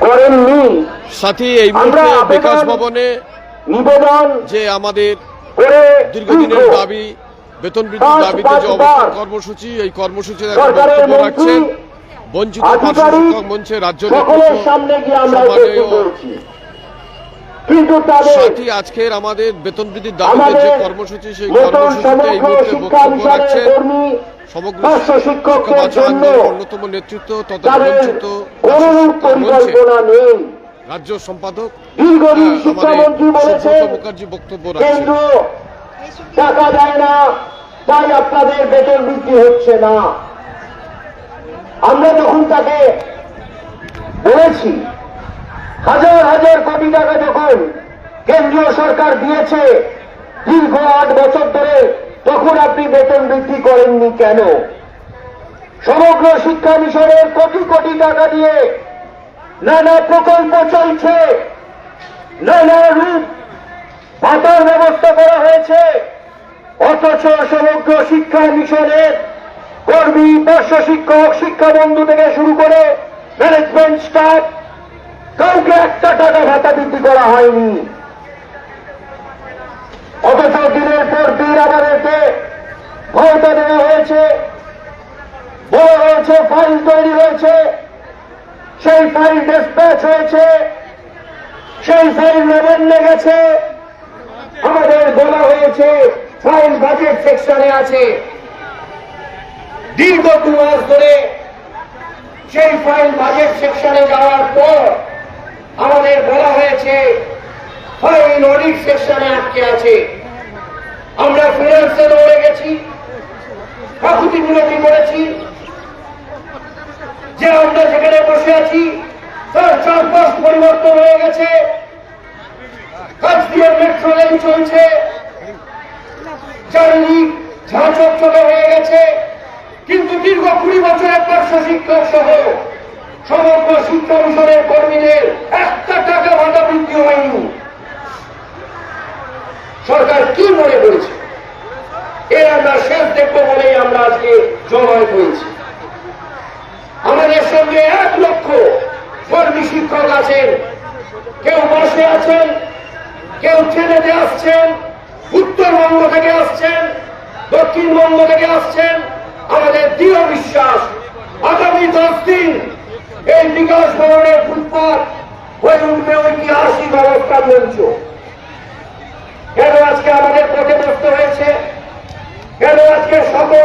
করেননি সাথী এই মুহূর্তে বিকাশ ভবনে নিবেদন যে আমাদের দীর্ঘদিনের দাবি বেতন বৃদ্ধির দাবিতে যে অবস্থান কর্মসূচি এই মন্ত্রী রাখছেন। বঞ্চিত পার্শ্ব মঞ্চের রাজ্য সকলের নেতৃত্ব সামনে গিয়ে আমরা সম্মানীয় উপস্থিত হয়েছি কিন্তু সাথী আজকের আমাদের বেতন বৃদ্ধির দাবিতে যে কর্মসূচি সেই কর্মসূচিতে এই মুহূর্তে বক্তব্য সমগ্র অন্যতম নেতৃত্ব তথা বঞ্চিত রাজ্য সম্পাদক মুখার্জি বক্তব্য টাকা দেয় না তাই আপনাদের বেতন বৃদ্ধি হচ্ছে না। আমরা যখন তাকে বলেছি হাজার হাজার কোটি টাকা যখন কেন্দ্রীয় সরকার দিয়েছে, দীর্ঘ আট বছর ধরে, তখন আপনি বেতন বৃদ্ধি করেননি কেন? সমগ্র শিক্ষা মিশনের কোটি কোটি টাকা দিয়ে নানা প্রকল্প চলছে, নানা রূপ ভাতার ব্যবস্থা করা হয়েছে, অথচ সমগ্র শিক্ষা মিশনের কর্মী, পার্শ্ব শিক্ষক, শিক্ষা বন্ধু থেকে শুরু করে ম্যানেজমেন্ট স্টাফ কাউকে একটা টাকা ভাতা বৃদ্ধি করা হয়নি। অথচ দিনের পর দিন আমাদেরকে ভাতা দেওয়া হয়েছে, বড় হয়েছে ফাইল তৈরি হয়েছে, সেই ফাইল ডিসপ্যাচ হয়েছে, সেই ফাইল নবান্নে গেছে। আমাদের বলা হয়েছে ফাইল বাজেট সেকশনে আছে। দীর্ঘ দু মাস ধরে সেই ফাইল বাজেট সেকশনে যাওয়ার পর আমাদের বলা হয়েছে ফাইল অডিট সেকশনে আটকে আছে। আমরা ফিনান্সে দৌড়ে গেছি। কাকুতি বিনতি করেছি যে আমরা যেখানে বসে আছি পরিবর্তন হয়ে গেছে। মেট্রো রেল চলছে। চারিদিক ঝাঁচক চলে হয়ে গেছে। কিন্তু দীর্ঘ কুড়ি বছরের পার্শ্ব শিক্ষক সহ সমগ্র শিক্ষা মিশনের কর্মীদের একটা টাকা ভাতা বৃদ্ধি হয়নি সরকার কি মনে করেছে? এর আমরা শেষ দেখব বলেই আমরা আজকে জমায়েত হয়েছি। আমাদের সঙ্গে এক লক্ষ কর্মী শিক্ষক আছেন। কেউ বসে আছেন, কেউ ট্রেনেতে আসছেন, উত্তরবঙ্গ থেকে আসছেন, দক্ষিণবঙ্গ থেকে আসছেন। আমাদের দৃঢ় বিশ্বাস, আগামী দশ দিন এই বিকাশ ভবনের ফুটপাত হয়ে উঠবে ঐতিহাসিক অবস্থান মঞ্চ কেন আজকে আমাদের পথে বসতে হয়েছে কেন আজকে সকল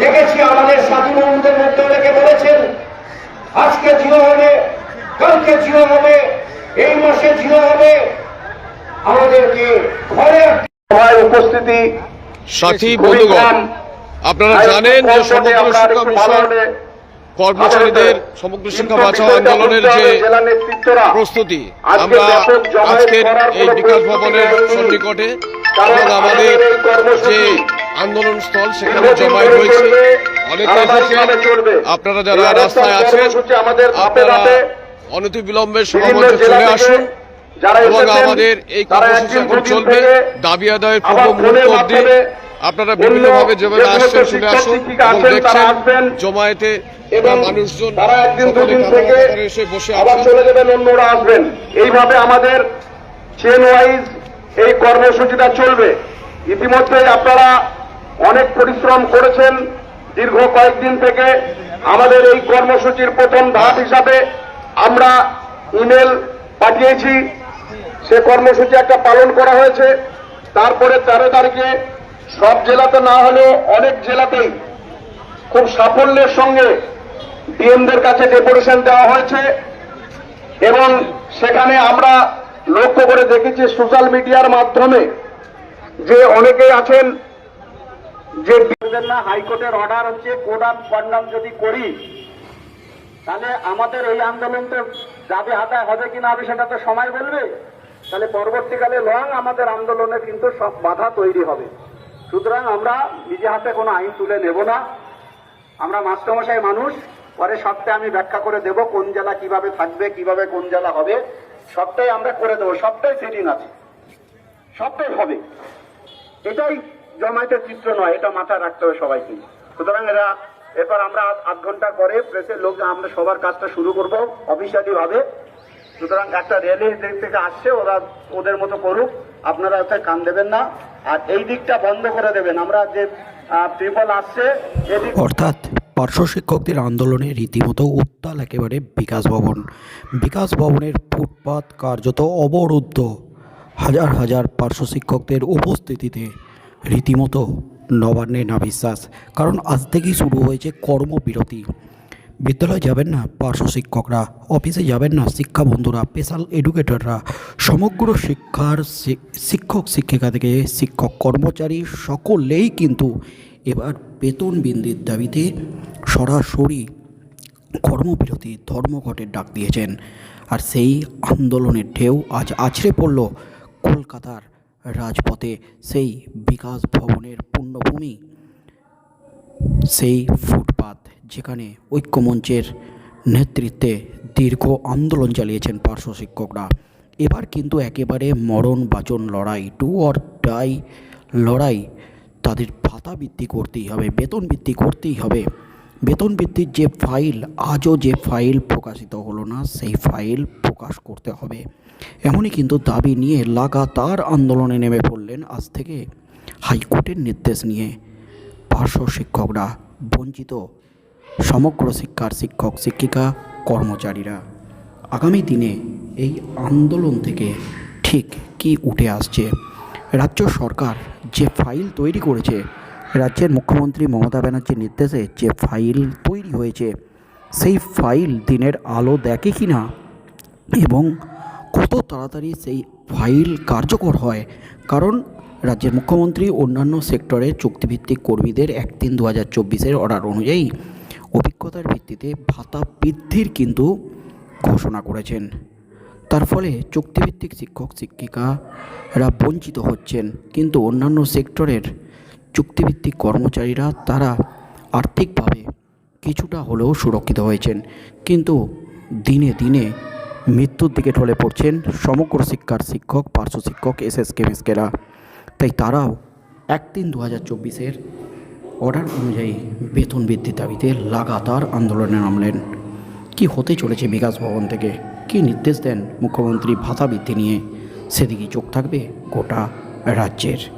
দেখেছি আমাদের সাথী বন্ধুদের মধ্যে অনেকে বলেছেন আজকে জিও হবে কালকে জিও হবে এই মাসে জিও হবে আমাদেরকে ঘরে উপস্থিতি সাথী বন্ধুগণ আপনারা জানেন যে সমগ্র শিক্ষা মিশন কর্মচারীদের সমগ্র শিক্ষা বাঁচাও আন্দোলনের যে প্রস্তুতি আমরা আজকের এই বিকাশ ভবনের। সন্নিকটে আমাদের যে আন্দোলন স্থল সেখানে জমায়েত হয়েছে। অনেকে আপনারা যারা রাস্তায় আছেন আপনারা অনতি বিলম্বে জেলা চলে আসুন। এবং আমাদের এই কর্মসূচি এখন চলবে। দাবি আদায়ের পূর্ব মুহূর্ত মাধ্যমে আপনারা বিভিন্নভাবে যেভাবে আসছেন চলে আসুন। এবং দেখছেন আসবেন। জমায়েতে এবং মানুষজন তারা একদিন দুদিন থেকে এসে বসে আবার চলে যাবেন অন্যরা আসবেন। এইভাবে আমাদের চেন ওয়াইজ এই কর্মসূচিটা চলবে। ইতিমধ্যে আপনারা অনেক পরিশ্রম করেছেন। দীর্ঘ কয়েকদিন থেকে আমাদের এই কর্মসূচির প্রথম ধাপ হিসাবে আমরা ইমেল পাঠিয়েছি। সে কর্মসূচি একটা পালন করা হয়েছে। তারপরে তেরো তারিখে সব জেলাতে না হলেও অনেক জেলাতেই খুব সাফল্যের সঙ্গে ডিএমদের কাছে ডেপুটেশন দেওয়া হয়েছে। এবং সেখানে আমরা লক্ষ্য করে দেখেছি সোশ্যাল মিডিয়ার মাধ্যমে যে অনেকেই আছেন যে না হাইকোর্টের অর্ডার হচ্ছে, কোড অফ কন্ডাম যদি করি, তাহলে আমাদের এই আন্দোলন তো যাবে হাতায় হবে কি না হবে সেটা তো সময় বলবে। তাহলে পরবর্তীকালে লং আমাদের আন্দোলনে কিন্তু সব বাধা তৈরি হবে। সুতরাং আমরা নিজে হাতে কোনো আইন তুলে নেব না। আমরা মাস্টারমশাই মানুষ, পরে সবটাই আমি ব্যাখ্যা করে দেব, কোন জেলা কীভাবে থাকবে, কীভাবে কোন জেলা হবে, সবটাই আমরা করে দেবো, সবটাই সেটিং আছে। সবটাই হবে। এটাই জমায়েতের চিত্র নয়, এটা মাথায় রাখতে হবে সবাইকে। সুতরাং এরা, এরপর আমরা আধ- ঘণ্টার পরে প্রেসের লোক, আমরা সবার কাজটা শুরু করব অফিসিয়ালি ভাবে সুতরাং একটা র্যালি দিক থেকে আসছে, ওরা ওদের মতো করুক, আপনারা ওতে কান দেবেন না। আর এই দিকটা বন্ধ করে দেবেন। আমরা যে ট্রিপল আসছে অর্থাৎ পার্শ্ব শিক্ষকদের আন্দোলনে রীতিমতো উত্তাল একেবারে বিকাশ ভবন। বিকাশ ভবনের ফুটপাত কার্যত অবরুদ্ধ। হাজার হাজার পার্শ্ব শিক্ষকদের উপস্থিতিতে রীতিমতো নবান্নে না বিশ্বাস কারণ আজ থেকেই শুরু হয়েছে কর্মবিরতি। বিদ্যালয়ে যাবেন না পার্শ্ব শিক্ষকরা, অফিসে যাবেন না শিক্ষা বন্ধুরা স্পেশাল এডুকেটররা সমগ্র শিক্ষার শিক্ষক শিক্ষিকা থেকে শিক্ষক কর্মচারী সকলেই কিন্তু এবার বেতন বৃদ্ধির দাবিতে সরাসরি কর্মবিরতি ধর্মঘটের ডাক দিয়েছেন। আর সেই আন্দোলনের ঢেউ আজ আছড়ে পড়ল কলকাতার রাজপথে সেই বিকাশ ভবনের পুণ্যভূমি সেই ফুটপাত যেখানে ঐক্যমঞ্চের নেতৃত্বে দীর্ঘ আন্দোলন চালিয়েছেন পার্শ্ব শিক্ষকরা। এবার কিন্তু একেবারে মরণ বাচন লড়াই, টু অর ডাই লড়াই তাদের ভাতা বৃদ্ধি করতেই হবে, বেতন বৃদ্ধি করতেই হবে। বেতন বৃদ্ধির যে ফাইল, আজও যে ফাইল প্রকাশিত হলো না, সেই ফাইল প্রকাশ করতে হবে। এমনই কিন্তু দাবি নিয়ে লাগাতার আন্দোলনে নেমে পড়লেন আজ থেকে হাইকোর্টের নির্দেশ নিয়ে পার্শ্ব শিক্ষকরা, বঞ্চিত সমগ্র শিক্ষার শিক্ষক, শিক্ষিকা, কর্মচারীরা। আগামী দিনে এই আন্দোলন থেকে ঠিক কি উঠে আসছে? রাজ্য সরকার যে ফাইল তৈরি করেছে, রাজ্যের মুখ্যমন্ত্রী মমতা ব্যানার্জির নির্দেশে যে ফাইল তৈরি হয়েছে, সেই ফাইল দিনের আলো দেখে কি না এবং কত তাড়াতাড়ি সেই ফাইল কার্যকর হয়। কারণ রাজ্যের মুখ্যমন্ত্রী অন্যান্য সেক্টরের চুক্তিভিত্তিক কর্মীদের এক তিন দু হাজার চব্বিশের অর্ডার অনুযায়ী অভিজ্ঞতার ভিত্তিতে ভাতা বৃদ্ধির কিন্তু ঘোষণা করেছেন। তার ফলে চুক্তিভিত্তিক শিক্ষক শিক্ষিকারা বঞ্চিত হচ্ছেন। কিন্তু অন্যান্য সেক্টরের চুক্তিভিত্তিক কর্মচারীরা তারা আর্থিকভাবে কিছুটা হলেও সুরক্ষিত হয়েছেন। কিন্তু দিনে দিনে মৃত্যুর দিকে ঢলে পড়ছেন সমগ্র শিক্ষার শিক্ষক, পার্শ্ব শিক্ষক এস এস কেমিস্কেরা তাই তারাও এক তিন দু হাজার চব্বিশের অর্ডার অনুযায়ী বেতন বৃদ্ধির দাবিতে লাগাতার আন্দোলনে নামলেন। কি হতে চলেছে বিকাশ ভবন থেকে? কি নির্দেশ দেন মুখ্যমন্ত্রী ভাতা বৃদ্ধি নিয়ে? সেদিকেই চোখ থাকবে গোটা রাজ্যের।